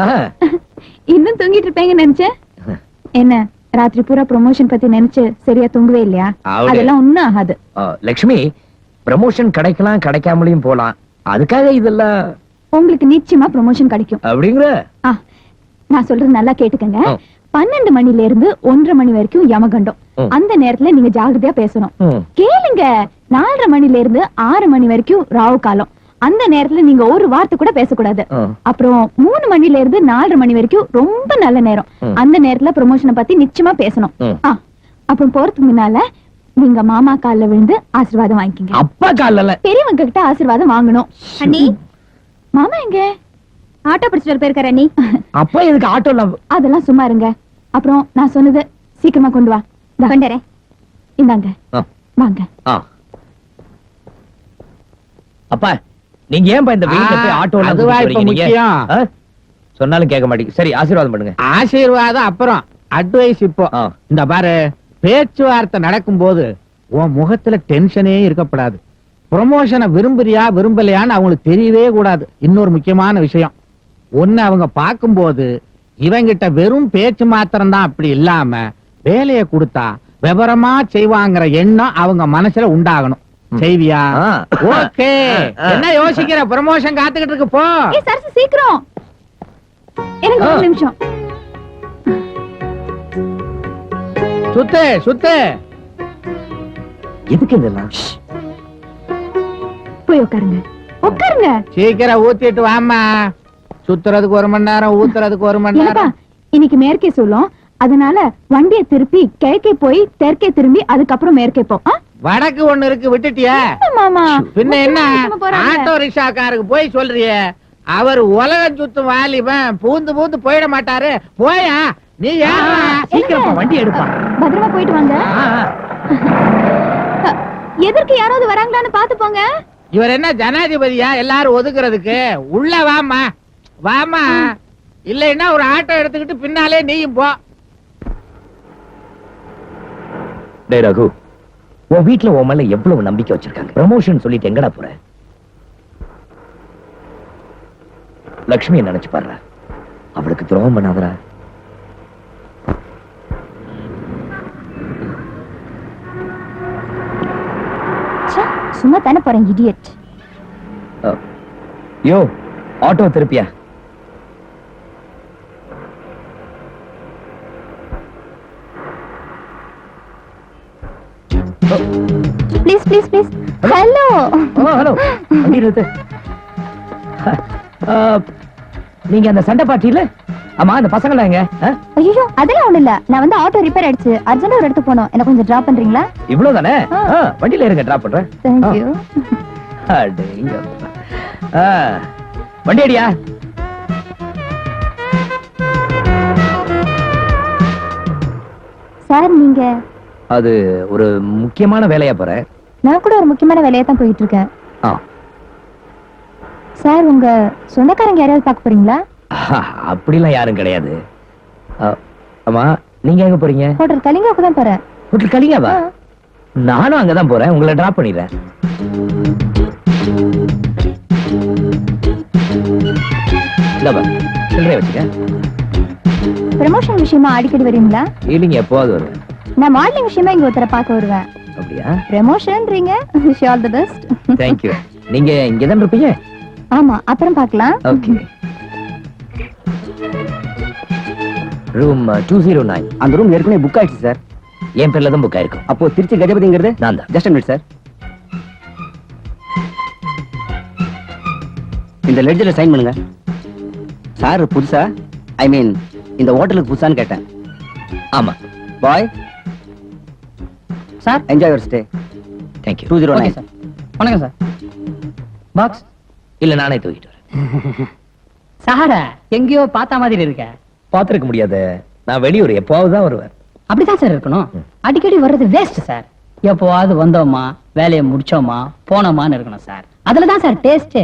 ஆஹா. இன்னும் தூங்கிட்டு இருப்பீங்கன்னு நினைச்சேன் என்ன ராத்திரி பூரா ப்ரொமோஷன் பத்தி நினைச்சு சரியா தூங்கவே இல்லையா. அதெல்லாம் ஒண்ணும் ஆகாது. லக்ஷ்மி ப்ரமோஷன் கிடைக்கலாம் கிடைக்காமலையும் போலாம். அதுக்காக இதெல்லாம் உங்களுக்கு நிச்சயமா ப்ரொமோஷன் கிடைக்கும். அப்படிங்கிற? நான் சொல்றது நல்லா கேட்டுக்கங்க. பன்னெண்டு மணில இருந்து ஒன்றரை மணி வரைக்கும் யமகண்டம். அந்த நேரத்துல நீங்க ஜாகிரதையா பேசணும். கேளுங்க நாலரை மணில இருந்து ஆறு மணி வரைக்கும் ராவு காலம். அந்த நேரத்துல நீங்க ஒரு வார்த்தை கூட பேசக்கூடாது. அப்புறம் மூணு மணில இருந்து நாலரை மணி வரைக்கும் ரொம்ப நல்ல நேரம். அந்த நேரத்துல ப்ரொமோஷனை பத்தி நிச்சயமா பேசணும். அப்புறம் போறதுக்கு முன்னால நீங்க மாமா கால்ல விழுந்து ஆசீர்வாதம் வாங்கிக்கங்க. அப்பா காலில் பெரியவங்க கிட்ட ஆசீர்வாதம் வாங்கணும். அண்ணி. மாமா எங்க? ஆட்டோ பிடிச்சிட்டு போயிருக்காரு அண்ணி. அப்பா எதுக்கு ஆட்டோல அதெல்லாம் சும்மா இருங்க. அப்புறம் நான் சொன்னது சீக்கிரமா கொண்டு வா. கொண்டுறேன் இந்தாங்க. ஆ. வாங்க. ஆ. அப்பா. நீங்க ஏன்பா இந்த வெயில்ல போய் ஆட்டோல அதுவா இப்ப முக்கியம். சொன்னாலும் கேட்க மாட்டீங்க சரி ஆசீர்வாதம் பண்ணுங்க. ஆசீர்வாதம் அப்புறம் அட்வைஸ் இப்போ. இந்த பாரு பேச்சுவார்த்தை நடக்கும்போது உன் முகத்துல டென்ஷனே இருக்கப்படாது. ப்ரொமோஷனை விரும்புறியா விரும்பலையான்னு அவங்களுக்கு தெரியவே கூடாது. இன்னொரு முக்கியமான விஷயம். ஒன்னு அவங்க பார்க்கும்போது இவங்கிட்ட வெறும் பேச்சு மாத்திரம் தான் அப்படி இல்லாம வேலையை கொடுத்தா விவரமா செய்வாங்கிற எண்ணம் அவங்க மனசுல உண்டாகணும். செய்வியா. ஓகே. என்ன யோசிக்கிற? ப்ரமோஷன் காத்துக்கிட்டு இருக்கு போ. சரசு சீக்கிரம். எனக்கு ஒரு. நிமிஷம். சுத்து சுத்து. எதுக்கு இதெல்லாம்? போய் உட்காருங்க. உட்காருங்க. சீக்கிரம் ஊத்திட்டு வாம்மா. சுத்துறதுக்கு ஒரு மணி நேரம் ஊத்துறதுக்கு ஒரு மணி நேரம். இன்னைக்கு மேற்கே சொல்லும். அதனால வண்டியை திருப்பி கிழக்கே போய் தெற்கே திரும்பி அதுக்கப்புறம் மேற்கே போ. ஆ? வடக்கு ஒண்ணு இருக்கு விட்டுட்டியா? பின்ன என்ன. ஆட்டோ ரிக்ஷாக்காருக்கு போய் சொல்றியே. அவர் உலகம் சுத்தும் வாலிபன் பூந்து பூந்து போயிட மாட்டாரு. போயா? நீ சீக்கிரமா வண்டி எடுப்பா. பத்திரமா போயிட்டு வாங்க. எதற்கு யாராவது வராங்களான்னு பாத்து போங்க. இவர் என்ன ஜனாதிபதியா? எல்லாரும் ஒதுக்குறதுக்கு? உள்ள வாமா வாமா இல்லைன்னா ஒரு ஆட்டோ எடுத்துக்கிட்டு பின்னாலே நீயும் போ. டேய் ரகு. உன் வீட்ல உன் மேல எவ்வளவு நம்பிக்கை வச்சிருக்காங்க? ப்ரமோஷன் சொல்லிட்டு எங்கடா போற? லக்ஷ்மியை நினைச்சு பாருடா. அவளுக்கு துரோகம் பண்ணாதடா. ச்சே, சும்மா தானே போறேன் இடியட் யோ auto திருப்பியா? Please please please hello hello அஹ், நீங்க அந்த சண்டை பாட்டியில? ஆமா அந்த பசங்களா எங்க? ஐயோ அதெல்லாம் ஒண்ணு இல்ல. நான் வந்து ஆட்டோ ரிப்பேர் ஆயிடுச்சு அர்ஜென்டா ஒரு இடத்துக்கு போகணும் எனக்கு கொஞ்சம் டிராப் பண்றீங்களா? இவ்வளவுதானே? ஆ. ஆ, வண்டியில இருங்க டிராப் பண்றேன். தேங்க் யூ அடேங்கப்பா. ஆ, வண்டி அடியா? சார் நீங்க அது ஒரு முக்கியமான வேலையா போறேன் நான் கூட ஒரு முக்கியமான வேலையா தான் போயிட்டு இருக்கேன். சார் உங்க சொந்தக்காரங்க யாராவது பார்க்க போறீங்களா? அப்படிலாம் யாரும் கிடையாது. ஆமா நீங்க எங்க போறீங்க? ஹோட்டல் கலிங்காவுக்கு தான் போறேன். ஹோட்டல் கலிங்காவா. நானும் அங்கதான் போறேன். உங்களை டிராப் பண்ணிடுறேன். சில்லறைய வச்சுக்க. ப்ரமோஷன் விஷயமா அடிக்கடி வரீங்களா இல்லைங்க எப்போவாது வருவேன். நான் மாடலிங் விஷயமா இங்க ஒருத்தரை பார்க்க வருவேன். அப்படியா? ப்ரமோஷன்றீங்க wish all the best thank you நீங்க இங்கதான் இருப்பீங்க? ஆமா அப்புறம் பார்க்கலாம். Okay room two zero nine அந்த ரூம் ஏற்கனவே புக் ஆயிடுச்சு சார் என் பேர்ல தான் புக் ஆயிருக்கும் அப்போ திருச்சி கஜபதிங்கிறது? நான் தான். ஜஸ்ட் மினிட் சார் இந்த லெட்ஜில் சைன் பண்ணுங்க. சார் புதுசா? ஐ மீன் இந்த ஹோட்டலுக்கு புதுசான்னு கேட்டேன். ஆமா. Bye sir enjoy your stay thank you two zero okay nine sir வணக்கம் சார் பாக்ஸ் இல்ல நானே தூக்கிட்டு வரேன். சார எங்கேயோ பார்த்த மாதிரி இருக்க. பாத்துருக்க முடியாது. நான் வெளியூர் எப்போவாவது தான் வருவேன். அப்படிதான் சார் இருக்கணும். அடிக்கடி வர்றது வேஸ்ட் சார் எப்போவாவது வந்தோமா வேலையை முடிச்சோமா போனோமான்னு இருக்கணும் சார் அதுல தான் சார் டேஸ்ட்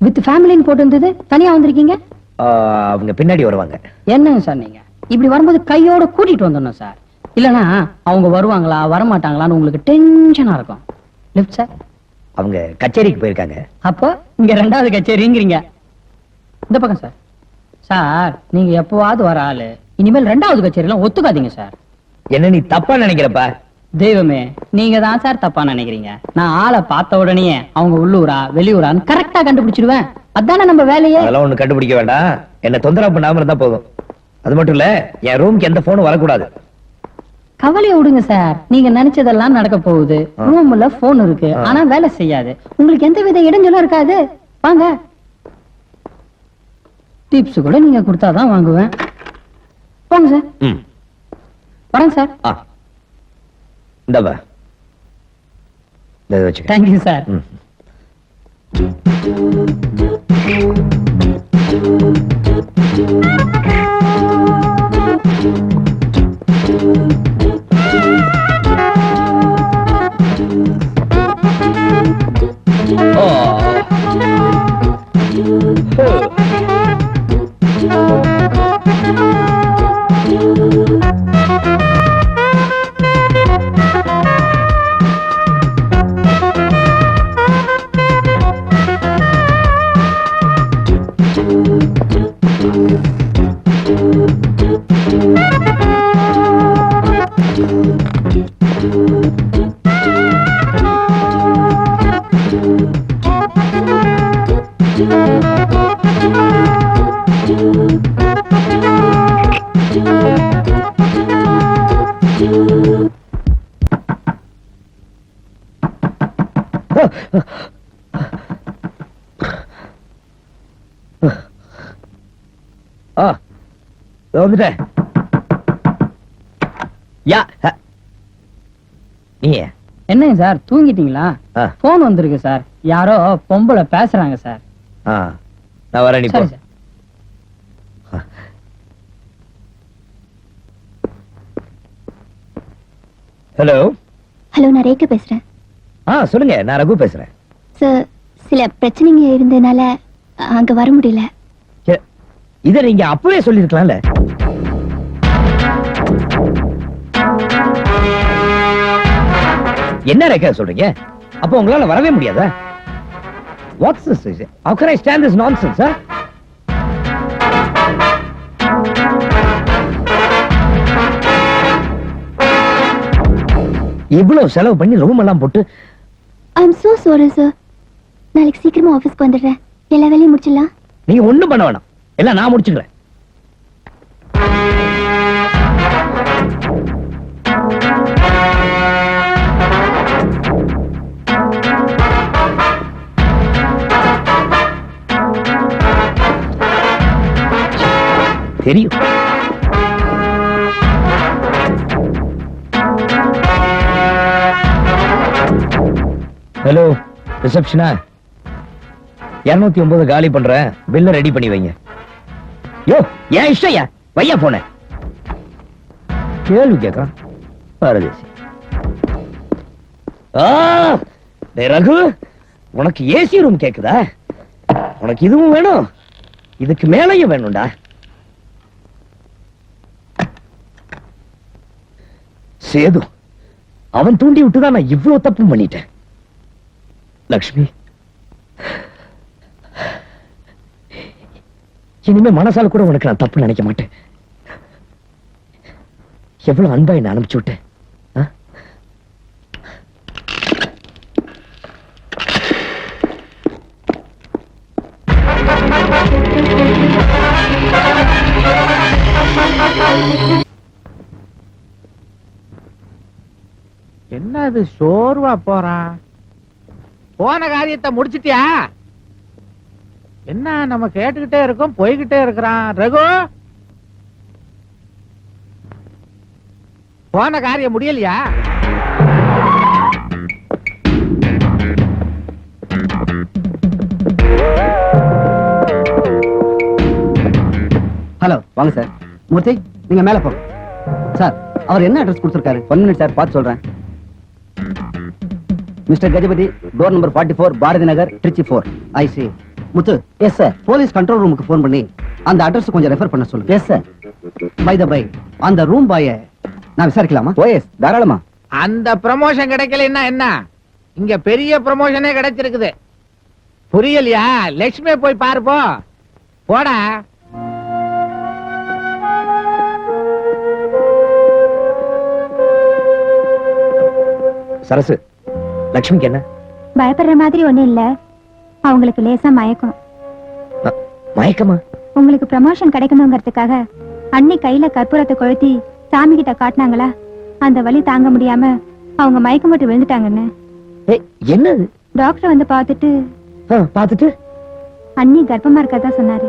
வித் ஃபேமிலின்னு போட்டு இருந்தது தனியா வந்திருக்கீங்க? ஆ, அவங்க பின்னாடி வருவாங்க. என்னங்க சார் நீங்க? இப்படி வரும்போது கையோட கூட்டிட்டு வந்துடணும் சார் இல்லனா அவங்க வருவாங்களா வரமாட்டாங்களான்னு உங்களுக்கு டென்ஷனா இருக்கும். லிஃப்ட் சார் அவங்க கச்சேரிக்கு போயிருக்காங்க. அப்போ இங்க ரெண்டாவது கச்சேரிங்கிறீங்க. இந்த பக்கம் சார் சார் நீங்க எப்பவாவது வர ஆளு. இனிமேல் ரெண்டாவது கச்சேரியெல்லாம் ஒத்துக்காதீங்க சார் என்ன நீ தப்பா நினைக்கிறப்ப? தெய்வமே நீங்க தான் சார் தப்பா நினைக்கிறீங்க. நான் ஆளை பார்த்த உடனே அவங்க உள்ளூரா வெளியூரான்னு கரெக்டா கண்டுபிடிச்சிடுவேன். அதானே நம்ம வேலையே? அதெல்லாம் ஒண்ணு கண்டுபிடிக்க வேண்டாம். என்ன தொந்தரவு பண்ணாம இருந்தா போதும். அது மட்டும் இல்ல என் ரூம்க்கு எந்த போனும் வரக்கூடாது. கவலையை விடுங்க சார். நீங்க நினைச்சதெல்லாம் நடக்க போகுது. ரூம்ல போன் இருக்கு. ஆனா வேலை செய்யாது. உங்களுக்கு எந்த வித இடைஞ்சலும் இருக்காது. வாங்க. டிப்ஸ் கூட நீங்க கொடுத்தாதான் வாங்குவேன். போங்க சார். வரேன் சார். ஆ. இந்தவா. தேங்க்யூ சார் ம். ஓ. ஆ வந்துட்டேன். யா ஹ. நீ என்னங்க சார் தூங்கிட்டீங்களா. போன் வந்திருக்கு சார். யாரோ பொம்பளை பேசுறாங்க சார். நான் வரேன் நீ சரி சார். ஹலோ. ஹலோ நான் ரேக்கா பேசுறேன். ஆ சொல்லுங்க நான் ரகு பேசுறேன். சார் சில பிரச்சனைங்க இருந்ததுனால அங்க வர முடியல. இத நீங்க அப்பவே சொல்லிருக்கலாம்ல என்ன ரேக்கா சொல்றீங்க? அப்போ உங்களால வரவே முடியாதா? What's this how can i stand this nonsense sir இவ்வளவு செலவு பண்ணி ரூம் எல்லாம் போட்டு I am so sorry sir நாளைக்கு சீக்கிரமா ஆபீஸ்க்கு வந்துடுறேன். எல்லா வேலையும் முடிச்சிடலாம். நீங்க ஒண்ணும் பண்ண வேணாம். எல்லாம் நான் முடிச்சுக்கிறேன். தெரியும். ஹலோ ரிசப்ஷனா இருநூத்தி ஒன்பது காலி பண்றேன். பில்ல ரெடி பண்ணி வைங்க. யோ ஏன் இஷ்டையா வையா போன கேள்வி கேட்கறான் பாரதேசி ஆ, டேய் ரகு உனக்கு ஏசி ரூம் கேக்குதா? உனக்கு இதுவும் வேணும்? இதுக்கு மேலையும் வேணும்டா. சேது அவன் தூண்டி விட்டுதான் நான் இவ்வளவு தப்பு பண்ணிட்டேன். லக்ஷ்மி இனிமே மனசால கூட உனக்கு நான் தப்பு நினைக்க மாட்டேன். எவ்வளவு அன்பா என்ன அனுப்பிச்சு விட்டேன் என்னது சோர்வா போறான் போன காரியத்தை முடிச்சிட்டியா? என்ன நம்ம கேட்டுக்கிட்டே இருக்கோம் போய்கிட்டே இருக்கிறான். ரகு? போன காரியம் முடியலையா? ஹலோ வாங்க சார். மூர்த்தி நீங்க மேல போங்க. சார் அவர் என்ன அட்ரஸ் கொடுத்துருக்காரு? ஒன் மினிட் சார் பார்த்து சொல்றேன். Mr Gajapathi door number forty four Bharathi Nagar Trichy four. I C Muthu yes sir police control ரூமுக்கு ஃபோன் பண்ணி அந்த அட்ரஸ் கொஞ்சம் ரெஃபர் பண்ண சொல்லுங்க yes sir by the by அந்த ரூம் பாய நான் விசாரிக்கலாமா? ஓ எஸ் தாராளமா. அந்த ப்ரமோஷன் கிடைக்கலன்னா என்ன? இங்க பெரிய ப்ரமோஷனே கிடைச்சிருக்குது. புரியலையா? லட்சுமி போய் பாரு போ. போடா. சரசு லக்ஷ்மிக்கு என்ன? பயப்படுற மாதிரி ஒண்ணும் இல்ல. அவங்களுக்கு லேசா மயக்கம் மயக்கமா? உங்களுக்கு ப்ரமோஷன் கிடைக்கணுங்கிறதுக்காக அண்ணி கையில கற்பூரத்தை கொளுத்தி சாமி கிட்ட காட்டினாங்களா? அந்த வலி தாங்க முடியாம அவங்க மயக்கம் போட்டு விழுந்துட்டாங்கன்னு. என்னது? டாக்டர் வந்து பார்த்துட்டு ஆ, பார்த்துட்டு? அண்ணி கர்ப்பமா இருக்கதா சொன்னாரு.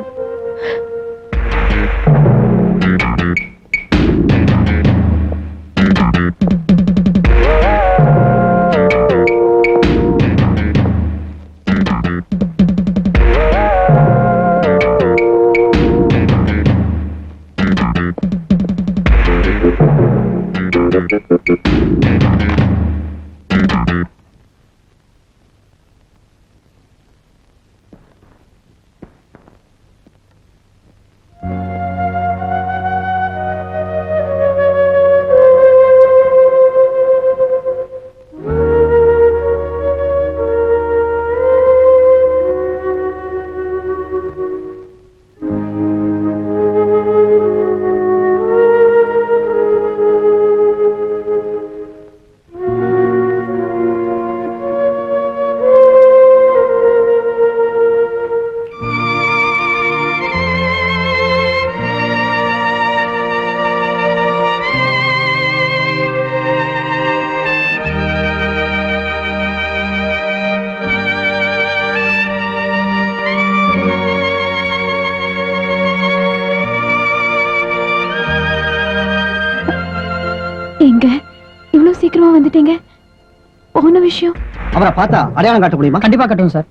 அவரை பார்த்தா அடையாளம் காட்ட முடியுமா? கண்டிப்பா கட்டுவோம் சார்.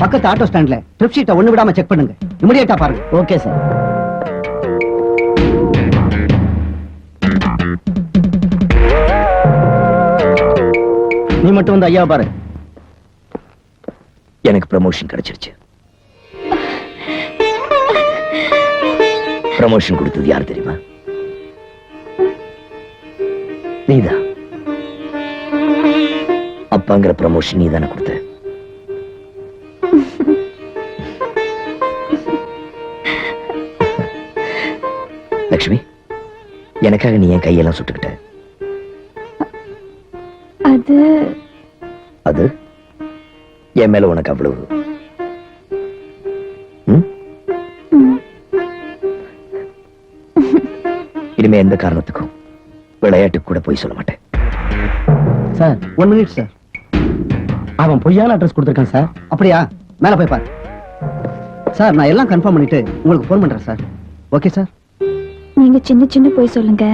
பக்கத்து ஆட்டோ ஸ்டாண்ட்ல ட்ரிப் ஷீட்டை ஒண்ணு விடாம செக் பண்ணுங்க. இமிடியேட்டா பாருங்க. Okay sir. நீ மட்டும் வந்து ஐயா பாரு. எனக்கு ப்ரமோஷன் கிடைச்சிருச்சு. ப்ரமோஷன் கொடுத்தது யார் தெரியுமா? நீதான். அப்பாங்கிற ப்ரமோஷன் நீதானே கொடுத்த. லக்ஷ்மி எனக்காக நீ என் கையெல்லாம் சுட்டுக்கிட்ட. அது அது? என் மேல உனக்கு அவ்வளவு. இனிமே எந்த காரணத்துக்கும் விளையாட்டுக்கு கூட போய் சொல்ல மாட்டேன். சார் ஒன் மினிட் சார் அவன் பொய்யான அட்ரஸ் கொடுத்துருக்கான் சார் அப்படியா? மேல போய் பாரு. சார் நான் எல்லாம் கன்ஃபார்ம் பண்ணிட்டு உங்களுக்கு ஃபோன் பண்றேன் சார் ஓகே சார் நீங்க சின்ன சின்ன போய் சொல்லுங்க.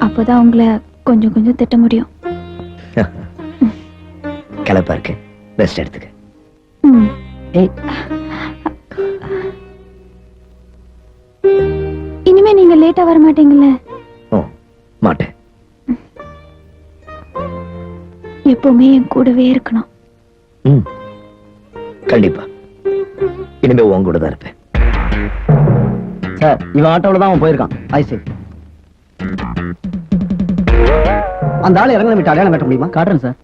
அப்போதான் உங்களை கொஞ்சம் கொஞ்சம் திட்ட முடியும். கிளப்பா இருக்கு. ரெஸ்ட் எடுத்துக்க. இனிமே நீங்க லேட்டா வர மாட்டீங்கல்ல மாட்டேன். எப்பவுமே என் கூடவே இருக்கணும். கண்டிப்பா. இனிமே உன் கூட தான் இருப்பேன். சார் இவன் ஆட்டோவில் தான் அவன் போயிருக்கான். ஐசி அந்த ஆள் இறங்க விட்டு அடையாளம் கட்ட முடியுமா? காட்டுறேன் சார்.